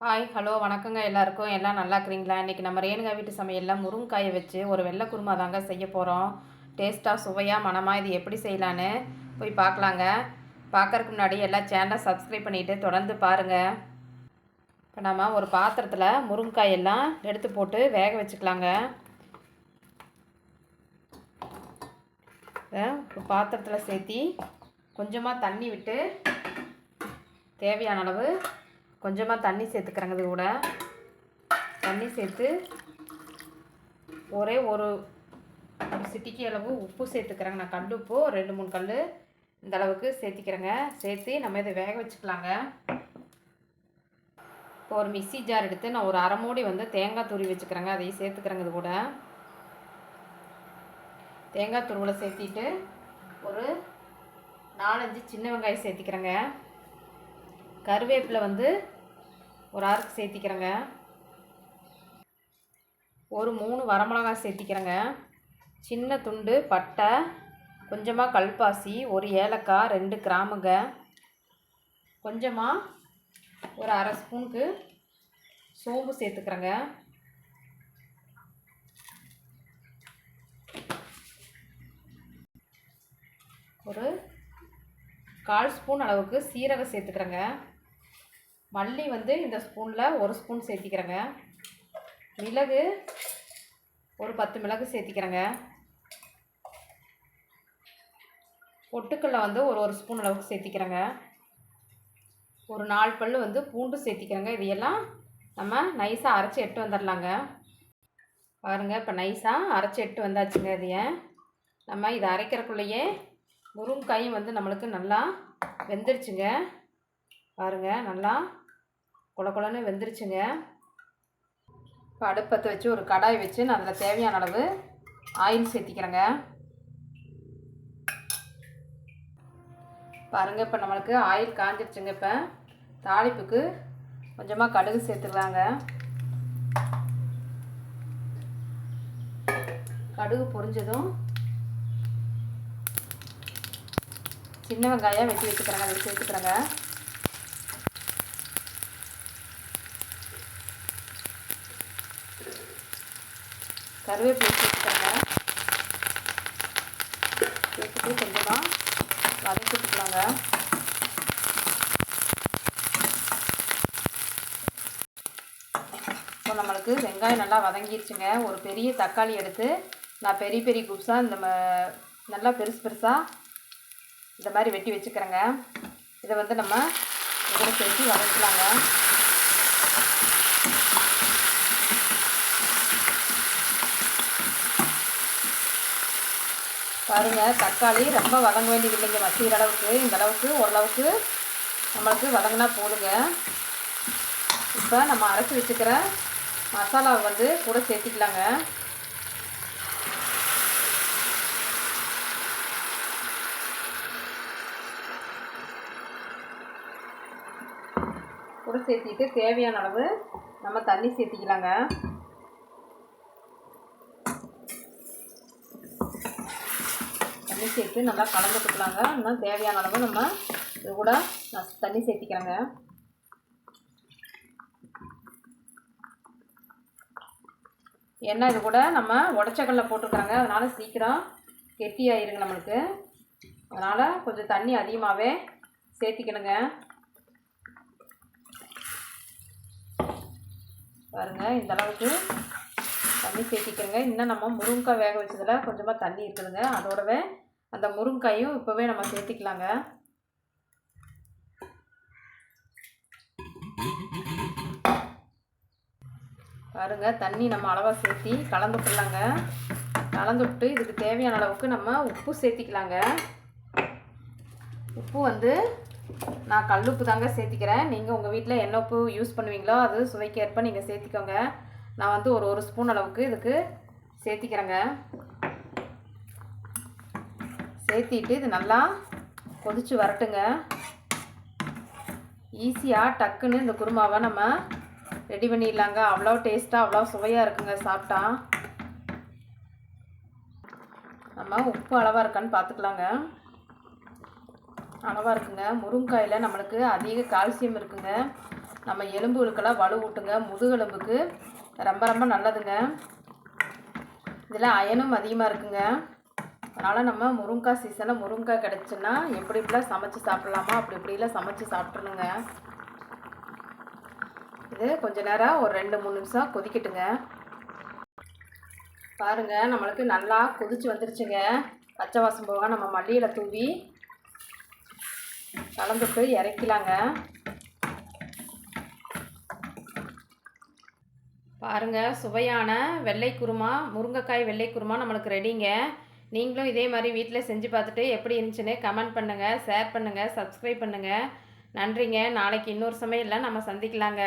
Hi hello வணக்கங்க எல்லாருக்கும். எல்லாம் நல்லா இருக்கிறீங்களா? இன்றைக்கி நம்ம ரேணுகா வீட்டு சமையலில் முருங்காயை வச்சு ஒரு வெள்ளை குருமா தாங்க செய்ய போகிறோம் டேஸ்ட்டாக சுவையாக மனமாக இது எப்படி செய்யலான்னு போய் பார்க்கலாங்க. பார்க்கறதுக்கு முன்னாடி எல்லா சேனலை சப்ஸ்கிரைப் பண்ணிவிட்டு தொடர்ந்து பாருங்கள் இப்போ நம்ம ஒரு பாத்திரத்தில் முருங்காயெல்லாம் எடுத்து போட்டு வேக வச்சுக்கலாங்க. ஒரு பாத்திரத்தில் சேர்த்தி கொஞ்சமாக தண்ணி விட்டு தேவையான அளவு கொஞ்சமாக தண்ணி சேர்த்துக்கிறேங்க இது கூட. தண்ணி சேர்த்து ஒரே ஒரு சிட்டிக்கு அளவு உப்பு சேர்த்துக்கிறேங்க. நான் கல் உப்பு ரெண்டு மூணு கல் இந்த அளவுக்கு சேர்த்திக்கிறேங்க. சேர்த்து நம்ம இதை வேக வச்சுக்கலாங்க. இப்போ ஒரு மிக்சி ஜார் எடுத்து நான் ஒரு அரை மூடி வந்து தேங்காய் துருவி வச்சுக்கிறேங்க. அதையும் சேர்த்துக்கிறேங்க இது கூட. தேங்காய் துருவில் சேர்த்திட்டு ஒரு நாலஞ்சு சின்ன வெங்காயம் சேர்த்திக்கிறேங்க. கருவேப்பிலை வந்து ஒரு ஆறுக்கு சேர்த்திக்கிறேங்க. ஒரு மூணு வரமிளகாய் சேர்த்திக்கிறேங்க. சின்ன துண்டு பட்டை கொஞ்சமாக கல்பாசி ஒரு ஏலக்காய் ரெண்டு கிராமுங்க. கொஞ்சமாக ஒரு அரை ஸ்பூனுக்கு சோம்பு சேர்த்துக்கிறேங்க. ஒரு கால் ஸ்பூன் அளவுக்கு சீரகம் சேர்த்துக்கிறேங்க. மல்லி வந்து இந்த ஸ்பூனில் ஒரு ஸ்பூன் சேர்த்திக்கிறேங்க. மிளகு ஒரு பத்து மிளகு சேர்த்திக்கிறேங்க. பொட்டுக்கல்ல வந்து ஒரு ஒரு ஸ்பூன் அளவுக்கு சேர்த்திக்கிறேங்க. ஒரு நாலு பல் வந்து பூண்டு சேர்த்திக்கிறேங்க. இதையெல்லாம் நம்ம நைஸாக அரைச்சி எட்டு வந்துடலாங்க பாருங்கள் இப்போ நைஸாக அரைச்சி எட்டு வந்தாச்சுங்க இதைய. நம்ம இதை அரைக்கிறக்குள்ளேயே முருங்காயும் வந்து நம்மளுக்கு நல்லா வெந்துருச்சுங்க. பாருங்கள் நல்லா குல குலன்னு வெந்துருச்சுங்க. இப்போ அடுப்பத்தை வச்சு ஒரு கடாய் வச்சு நான் அதில் தேவையான அளவு ஆயில் சேர்த்திக்கிறேங்க. பாருங்கள் இப்போ நம்மளுக்கு ஆயில் காஞ்சிருச்சுங்க இப்போ தாளிப்புக்கு கொஞ்சமாக கடுகு சேர்த்துக்கலாங்க கடுகு பொரிஞ்சதும் சின்ன வெங்காயம் வெட்டி வச்சுக்கிறேங்க அதை சேர்த்துக்கிறேங்க கருவேப்பிலை சேர்த்துக்கோங்க சேர்த்துட்டு கொஞ்சமாக வதக்கிட்டுக்கலாங்க இப்போ நம்மளுக்கு வெங்காயம் நல்லா வதங்கிடுச்சுங்க ஒரு பெரிய தக்காளி எடுத்து நான் பெரிய பெரிய குப்ஸாக இந்த நல்லா பெருசு பெருசாக இந்த மாதிரி வெட்டி வச்சுக்கிறேங்க. இதை வந்து நம்ம இதோட சேர்த்து வதக்கலாங்க. பாருங்கள் தக்காளி ரொம்ப வதங்க வேண்டியது இல்லைங்க மசிகிற அளவுக்கு. இந்த அளவுக்கு ஓரளவுக்கு நம்மளுக்கு வதங்கினா போதுங்க. இப்போ நம்ம அரைச்சி வச்சுக்கிற மசாலாவை வந்து கூட சேர்த்திக்கலாங்க. கூட சேர்த்திட்டு தேவையான அளவு நம்ம தண்ணி சேர்த்திக்கலாங்க. தண்ணி சேர்த்து நல்லா கலந்துட்டுக்கலாங்க இன்னும் தேவையான அளவு நம்ம இது கூட தண்ணி சேர்த்திக்கிறேங்க. ஏன்னா இது கூட நம்ம உடச்சக்கல்ல போட்டுக்கிறாங்க. அதனால் சீக்கிரம் கெட்டியாயிருங்க நம்மளுக்கு. அதனால் கொஞ்சம் தண்ணி அதிகமாகவே சேர்த்திக்கணுங்க. பாருங்கள் இந்த அளவுக்கு தண்ணி சேர்த்திக்கிறேங்க. இன்னும் நம்ம முருங்கக்காய் வேக வச்சதில் கொஞ்சமாக தண்ணி இருக்குதுங்க. அதோடவே அந்த முருங்கக்காயும் இப்போவே நம்ம சேர்த்திக்கலாங்க. பாருங்க தண்ணி நம்ம அளவாக சேர்த்தி கலந்து விட்டுலாங்க கலந்து விட்டு இதுக்கு தேவையான அளவுக்கு நம்ம உப்பு சேர்த்திக்கலாங்க. உப்பு வந்து நான் கல் உப்பு தாங்க சேர்த்திக்கிறேன். நீங்கள் உங்கள் வீட்டில் என்ன உப்பு யூஸ் பண்ணுவீங்களோ அது சுவைக்கேற்ப நீங்கள் சேர்த்திக்கோங்க. நான் வந்து ஒரு ஒரு ஸ்பூன் அளவுக்கு இதுக்கு சேர்த்திக்கிறேங்க. சேர்த்திட்டு இது நல்லா கொதித்து வரட்டுங்க. ஈஸியாக டக்குன்னு இந்த குருமாவை நம்ம ரெடி பண்ணிடலாங்க. அவ்வளோ டேஸ்ட்டாக அவ்வளோ சுவையாக இருக்குங்க சாப்பிட்டா. நம்ம உப்பு அளவாக இருக்கான்னு பார்த்துக்கலாங்க. அளவாக இருக்குங்க. முருங்காயில் நம்மளுக்கு அதிக கால்சியம் இருக்குங்க. நம்ம எலும்புகளுக்கெல்லாம் வலுவூட்டுங்க முதுகெலும்புக்கு ரொம்ப ரொம்ப நல்லதுங்க. இதில் அயனும் அதிகமாக இருக்குங்க. அதனால் நம்ம முருங்கைக்காய் சீசனில் முருங்கைக்காய் கிடச்சுன்னா எப்படி இப்படிலாம் சமைச்சு சாப்பிட்லாமா? அப்படி இப்படிலாம் சமைச்சு சாப்பிட்ருணுங்க இது கொஞ்ச நேரம் ஒரு ரெண்டு மூணு நிமிஷம் கொதிக்கட்டுங்க. பாருங்க நம்மளுக்கு நல்லா கொதிச்சு வந்துருச்சுங்க. பச்சை வாசம் போக நம்ம மல்லியில் தூவி கலந்துட்டு இறக்கலாங்க. பாருங்க சுவையான வெள்ளை குருமா முருங்கைக்காய் வெள்ளை குருமா நம்மளுக்கு ரெடிங்க நீங்களும் இதே மாதிரி வீட்டில் செஞ்சு பார்த்துட்டு எப்படி இருந்துச்சுன்னு கமெண்ட் பண்ணுங்கள் ஷேர் பண்ணுங்கள் சப்ஸ்கிரைப் பண்ணுங்கள் நன்றிங்க. நாளைக்கு இன்னொரு சமையலில் நம்ம சந்திக்கலாங்க.